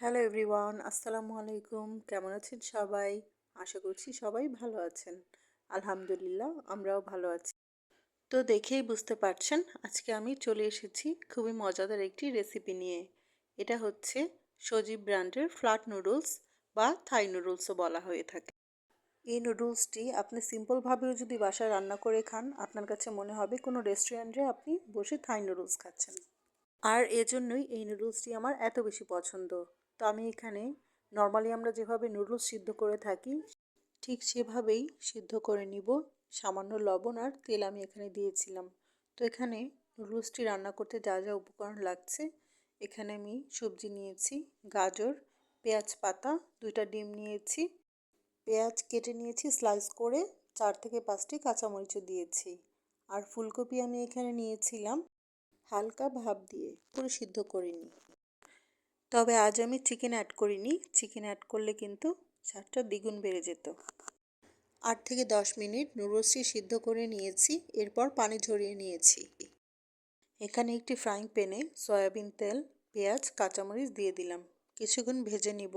Hello everyone আসসালামু আলাইকুম কেমন আছেন সবাই? আশা করছি সবাই ভালো আছেন। আলহামদুলিল্লাহ, আমরাও ভালো আছি। তো দেখেই বুঝতে পারছেন, আজকে আমি চলে এসেছি খুবই মজাদার একটি রেসিপি নিয়ে। এটা হচ্ছে সজীব ব্র্যান্ডের ফ্ল্যাট নুডলস বা থাই নুডলসও বলা হয়ে থাকে। এই নুডলসটি আপনি সিম্পলভাবেও যদি বাসায় রান্না করে খান, আপনার কাছে মনে হবে কোনো রেস্টুরেন্টে আপনি বসে থাই নুডলস খাচ্ছেন। আর এজন্যই এই নুডলসটি আমার এত বেশি পছন্দ। তো আমি এখানে নর্মালি আমরা যেভাবে নুডলস সিদ্ধ করে থাকি, ঠিক সেভাবেই সিদ্ধ করে নিব। সামান্য লবণ আর তেল আমি এখানে দিয়েছিলাম। তো এখানে নুডলসটি রান্না করতে যা যা উপকরণ লাগছে, এখানে আমি সবজি নিয়েছি, গাজর, পেঁয়াজ পাতা, দুইটা ডিম নিয়েছি, পেঁয়াজ কেটে নিয়েছি স্লাইস করে চার থেকে পাঁচটি কাঁচামরিচও দিয়েছি। আর ফুলকপি আমি এখানে নিয়েছিলাম, হালকা ভাপ দিয়ে পুরো সিদ্ধ করিনি তবে আজ আমি চিকেন অ্যাড করিনি। চিকেন অ্যাড করলে কিন্তু স্বাদটা দ্বিগুণ বেড়ে যেত। আট থেকে দশ মিনিট নুডলসটি সিদ্ধ করে নিয়েছি, এরপর পানি ঝরিয়ে নিয়েছি। এখানে একটি ফ্রাইং প্যানে সয়াবিন তেল, পেঁয়াজ, কাঁচামরিচ দিয়ে দিলাম। কিছুক্ষণ ভেজে নিব।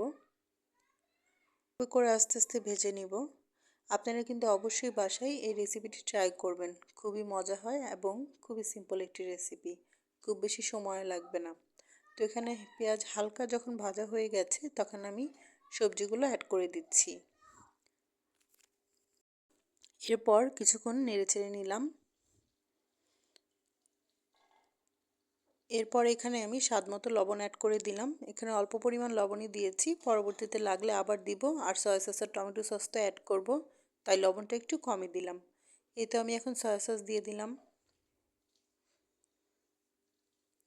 করে আস্তে আস্তে ভেজে নিব। আপনারা কিন্তু অবশ্যই বাসায় এই রেসিপিটি ট্রাই করবেন। খুবই মজা হয় এবং খুবই সিম্পল একটি রেসিপি খুব বেশি সময় লাগবে না। তো এখানে পেঁয়াজ হালকা যখন ভাজা হয়ে গেছে, তখন আমি সবজিগুলো অ্যাড করে দিচ্ছি। এরপর কিছুক্ষণ নেড়ে চেড়ে নিলাম। এরপর এখানে আমি স্বাদ মতো লবণ অ্যাড করে দিলাম। এখানে অল্প পরিমাণ লবণই দিয়েছি। পরবর্তীতে লাগলে আবার দিব। আর সয়া সস আর টমেটো সস তো অ্যাড করব, তাই লবণটা একটু কমই দিলাম। এই তো আমি এখন সয়া সস দিয়ে দিলাম।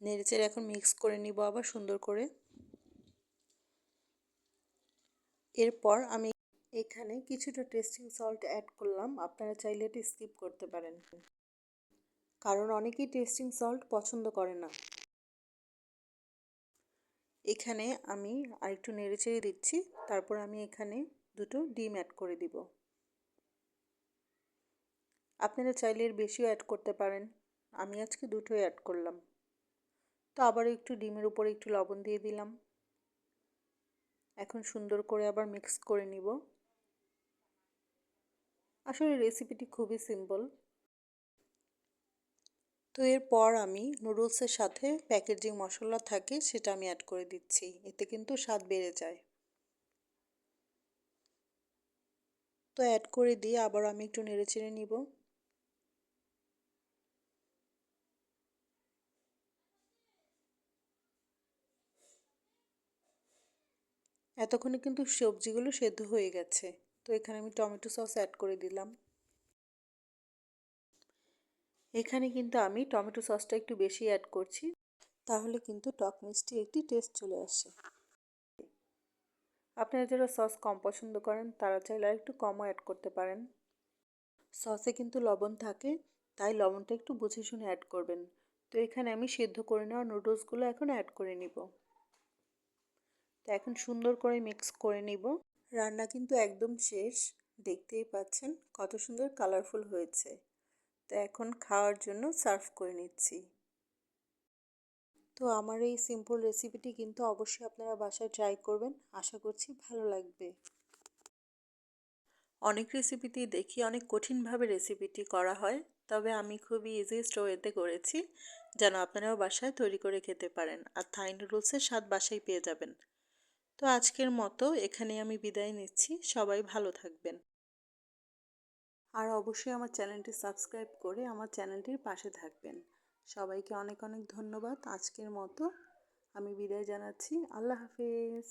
নেড়েচেড়ে এখন মিক্স করে নিব আবার সুন্দর করে। এরপর আমি এখানে কিছুটা টেস্টিং সল্ট অ্যাড করলাম, আপনারা চাইলে এটি স্কিপ করতে পারেন। কারণ অনেকেই টেস্টিং সল্ট পছন্দ করে না। এখানে আমি আরেকটু নেড়ে চেড়ে দিচ্ছি, তারপর আমি এখানে দুটো ডিম অ্যাড করে দিব। আপনারা চাইলে এর বেশিও অ্যাড করতে পারেন। আমি আজকে দুটোই অ্যাড করলাম। তো আবার একটু ডিমের উপরে একটু লবণ দিয়ে দিলাম। এখন সুন্দর করে আবার মিক্স করে নিব। আসলে রেসিপিটি খুবই সিম্পল তো এরপর আমি নুডলসের সাথে প্যাকেজিং মশলা থাকে সেটা আমি অ্যাড করে দিচ্ছি। এতে কিন্তু স্বাদ বেড়ে যায়। তো অ্যাড করে দিয়ে আবার আমি একটু নেড়ে চেড়ে নিব। এতক্ষণে কিন্তু সবজিগুলো সেদ্ধ হয়ে গেছে। তো এখানে আমি টমেটো সস অ্যাড করে দিলাম। এখানে কিন্তু আমি টমেটো সসটা একটু বেশি অ্যাড করছি, তাহলে কিন্তু টক মিষ্টি একটি টেস্ট চলে আসে। আপনারা যারা সস কম পছন্দ করেন, তারা চাইলে আর একটু কমও অ্যাড করতে পারেন। সসে কিন্তু লবণ থাকে, তাই লবণটা একটু বুঝে শুনে অ্যাড করবেন। তো এখানে আমি সেদ্ধ করে নেওয়া নুডলসগুলো এখন অ্যাড করে নিব। তো এখন সুন্দর করে মিক্স করে নিব। রান্না কিন্তু একদম শেষ। দেখতেই পাচ্ছেন কত সুন্দর কালারফুল হয়েছে। তো এখন খাওয়ার জন্য সার্ভ করে নিচ্ছি। তো আমার এই সিম্পল রেসিপিটি কিন্তু অবশ্যই আপনারা বাসায় ট্রাই করবেন। আশা করছি ভালো লাগবে। অনেক রেসিপিতেই দেখি অনেক কঠিনভাবে রেসিপিটি করা হয়, তবে আমি খুবই ইজিয়েস্ট ওয়েতে করেছি, যেন আপনারাও বাসায় তৈরি করে খেতে পারেন। আর থাই নুডলসের স্বাদ বাসায় পেয়ে যাবেন। তো আজকের মতো এখানে আমি বিদায় নিচ্ছি। সবাই ভালো থাকবেন। আর অবশ্যই আমার চ্যানেলটি সাবস্ক্রাইব করে আমার চ্যানেলটির পাশে থাকবেন। সবাইকে অনেক অনেক ধন্যবাদ। আজকের মতো আমি বিদায় জানাচ্ছি। আল্লাহ হাফেজ।